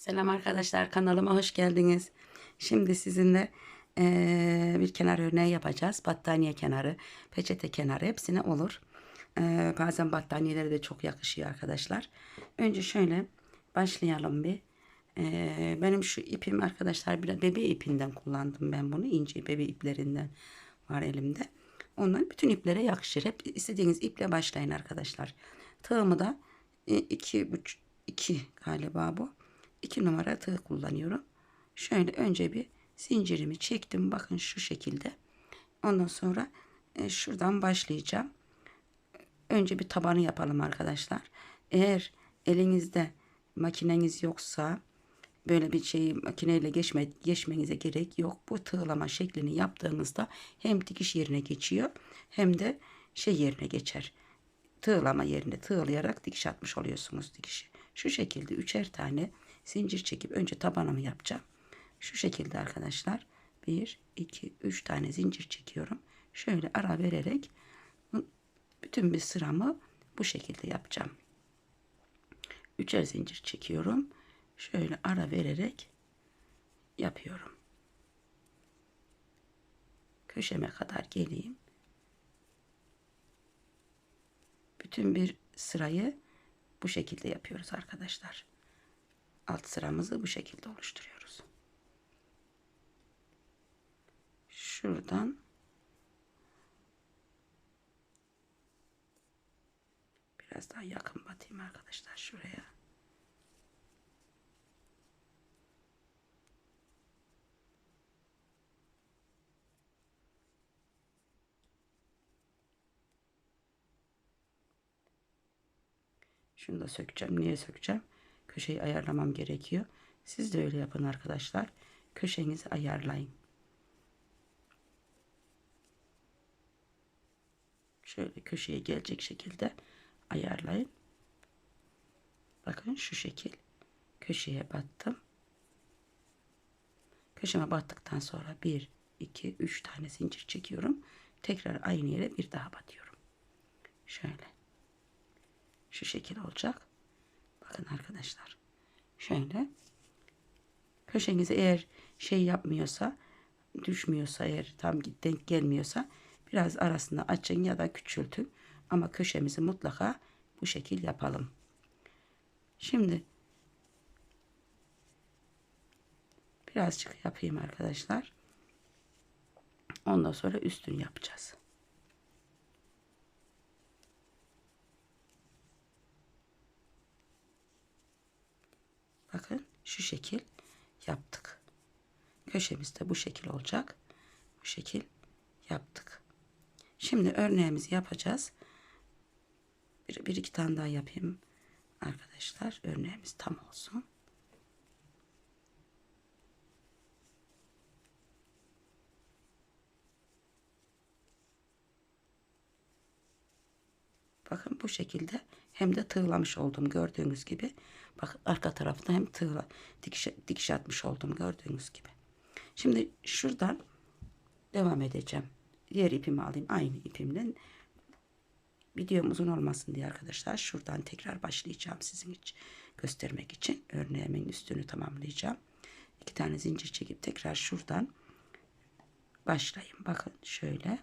Selam arkadaşlar kanalıma hoş geldiniz. Şimdi sizinle eee, bir kenar örneği yapacağız. Battaniye kenarı, peçete kenarı hepsine olur. Eee, bazen battaniyelere de çok yakışıyor arkadaşlar. Önce şöyle başlayalım bir. Eee, benim şu ipim arkadaşlar bir bebe ipinden kullandım ben bunu. ince bebe iplerinden var elimde. Ondan bütün iplere yakışır. Hep istediğiniz iple başlayın arkadaşlar. Tığımı da e, iki, buçuk, iki galiba bu. 2 numara tığ kullanıyorum. Şöyle önce bir zincirimi çektim. Bakın şu şekilde. Ondan sonra e, şuradan başlayacağım. Önce bir tabanı yapalım arkadaşlar. Eğer elinizde makineniz yoksa böyle bir şeyi makineyle geçme, geçmenize gerek yok. Bu tığlama şeklini yaptığınızda hem dikiş yerine geçiyor hem de şey yerine geçer. Tığlama yerine tığlayarak dikiş atmış oluyorsunuz dikişi. Şu şekilde üçer tane zincir çekip önce tabanımı yapacağım. Şu şekilde arkadaşlar 1 2 3 tane zincir çekiyorum. Şöyle ara vererek bütün bir sıramı bu şekilde yapacağım. Üçer zincir çekiyorum. Şöyle ara vererek yapıyorum. Köşeme kadar geleyim. Bütün bir sırayı bu şekilde yapıyoruz arkadaşlar alt sıramızı bu şekilde oluşturuyoruz. Şuradan biraz daha yakın batayım arkadaşlar şuraya. Şunu da sökeceğim. Niye sökeceğim? Köşeyi ayarlamam gerekiyor. Siz de öyle yapın arkadaşlar. Köşenizi ayarlayın. Şöyle köşeye gelecek şekilde ayarlayın. Bakın şu şekil. Köşeye battım. Köşeme battıktan sonra 1, 2, 3 tane zincir çekiyorum. Tekrar aynı yere bir daha batıyorum. Şöyle. Şu şekil olacak. Bakın arkadaşlar. Şöyle. Köşenize eğer şey yapmıyorsa düşmüyorsa eğer tam denk gelmiyorsa biraz arasında açın ya da küçültün. Ama köşemizi mutlaka bu şekil yapalım. Şimdi birazcık yapayım arkadaşlar. Ondan sonra üstünü yapacağız. Bakın şu şekil yaptık. Köşemiz de bu şekil olacak. Bu şekil yaptık. Şimdi örneğimizi yapacağız. Bir, bir iki tane daha yapayım arkadaşlar. Örneğimiz tam olsun. Bakın bu şekilde hem de tığlamış oldum gördüğünüz gibi. Bak arka tarafta hem tığla dikiş, dikiş atmış oldum gördüğünüz gibi. Şimdi şuradan devam edeceğim. Diğer ipimi alayım aynı ipimden. Videom uzun olmasın diye arkadaşlar şuradan tekrar başlayacağım sizin için göstermek için. Örneğimin üstünü tamamlayacağım. İki tane zincir çekip tekrar şuradan başlayayım. Bakın şöyle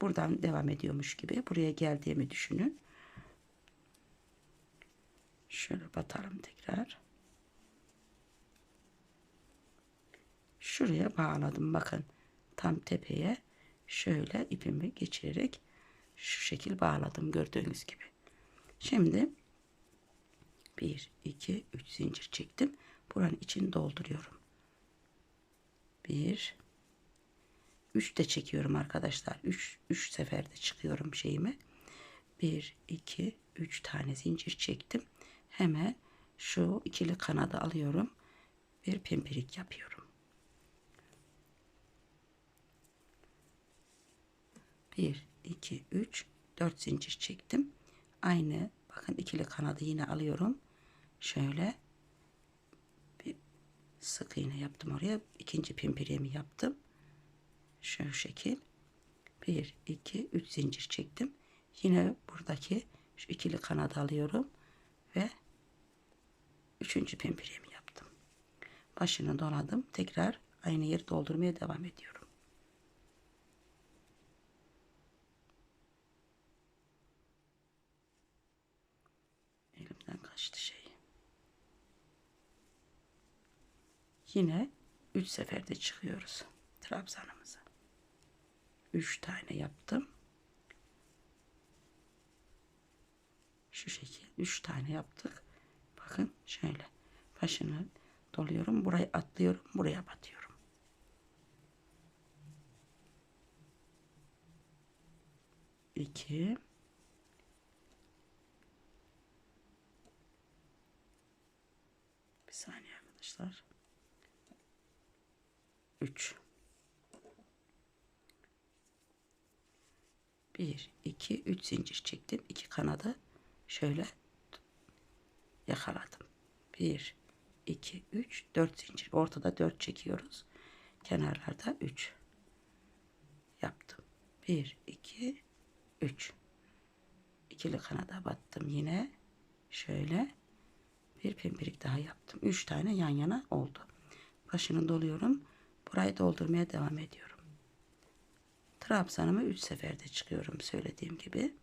buradan devam ediyormuş gibi buraya geldiğimi düşünün. Şöyle batalım tekrar. Şuraya bağladım bakın. Tam tepeye şöyle ipimi geçirerek şu şekil bağladım gördüğünüz gibi. Şimdi 1 2 3 zincir çektim. Buranın içini dolduruyorum. 1 3 de çekiyorum arkadaşlar. 3 3 seferde çıkıyorum şeyimi. 1 2 3 tane zincir çektim hemen şu ikili kanadı alıyorum. Bir pimpirik yapıyorum. Bir, iki, üç, dört zincir çektim. Aynı bakın ikili kanadı yine alıyorum. Şöyle bir sık iğne yaptım oraya. İkinci pimpiriğimi yaptım. Şu şekil. Bir, iki, üç zincir çektim. Yine buradaki şu ikili kanadı alıyorum ve Üçüncü pimpirimi yaptım. Başını doladım. Tekrar aynı yeri doldurmaya devam ediyorum. Elimden kaçtı şey. Yine üç seferde çıkıyoruz trabzanımıza. Üç tane yaptım. Şu şekil üç tane yaptık. Bakın şöyle başını doluyorum. Burayı atlıyorum. Buraya batıyorum. İki. Bir saniye arkadaşlar. Üç. Bir, iki, üç zincir çektim. İki kanadı şöyle yakaladım. Bir, iki, üç, dört zincir. Ortada dört çekiyoruz. Kenarlarda üç yaptım. Bir, iki, üç. İkili kanada battım yine. Şöyle bir pimpirik daha yaptım. Üç tane yan yana oldu. Başını doluyorum. Burayı doldurmaya devam ediyorum. Trabzanımı üç seferde çıkıyorum söylediğim gibi.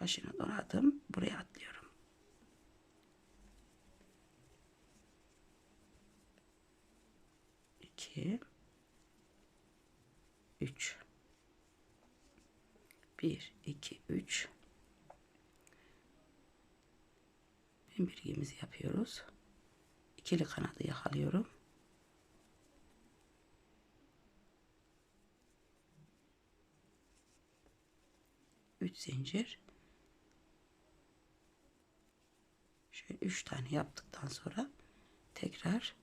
Başını doladım. Buraya atlıyorum. İki. Üç. Bir, iki, üç. Pimpirgimizi yapıyoruz. İkili kanadı yakalıyorum. Üç zincir. Şöyle üç tane yaptıktan sonra tekrar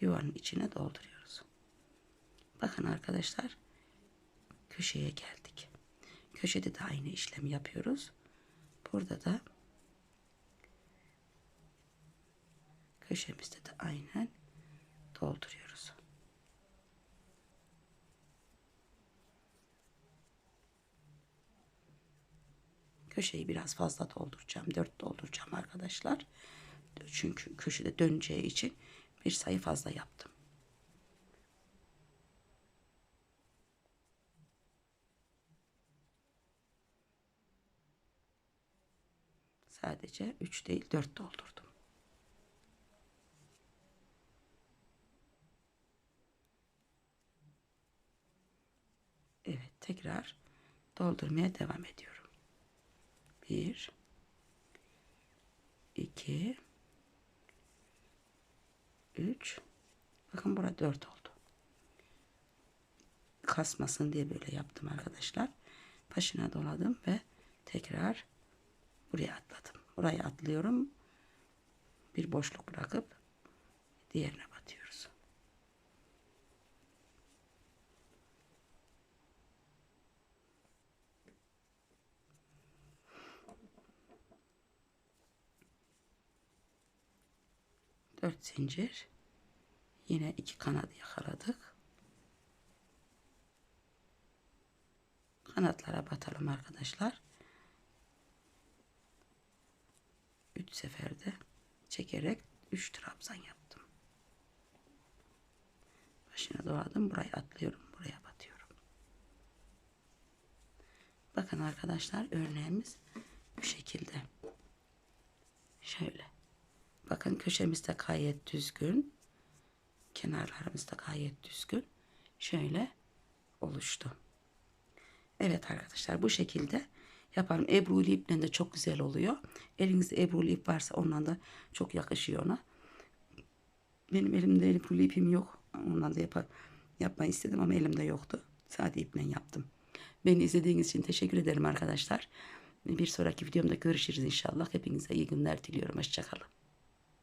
yuvanın içine dolduruyoruz. Bakın arkadaşlar köşeye geldik. Köşede de aynı işlemi yapıyoruz. Burada da köşemizde de aynen dolduruyoruz. Köşeyi biraz fazla dolduracağım. Dört dolduracağım arkadaşlar. Çünkü köşede döneceği için bir sayı fazla yaptım. Sadece 3 değil 4 doldurdum. Evet tekrar doldurmaya devam ediyorum. 1 2 3 Bakın burada 4 oldu. Kasmasın diye böyle yaptım arkadaşlar. Başına doladım ve tekrar buraya atladım. Buraya atlıyorum. Bir boşluk bırakıp diğerine batıyoruz. Dört zincir. Yine iki kanadı yakaladık. Kanatlara batalım arkadaşlar. 3 seferde çekerek 3 trabzan yaptım. Başına doladım. Burayı atlıyorum. Buraya batıyorum. Bakın arkadaşlar örneğimiz bu şekilde. Şöyle. Bakın köşemiz de gayet düzgün. Kenarlarımız da gayet düzgün. Şöyle oluştu. Evet arkadaşlar bu şekilde yaparım. Ebruli iple de çok güzel oluyor. Elinizde ebruli ip varsa ondan da çok yakışıyor ona. Benim elimde ebruli ipim yok. Ondan da yap yapmayı istedim ama elimde yoktu. Sade iple yaptım. Beni izlediğiniz için teşekkür ederim arkadaşlar. Bir sonraki videomda görüşürüz inşallah. Hepinize iyi günler diliyorum. Hoşçakalın.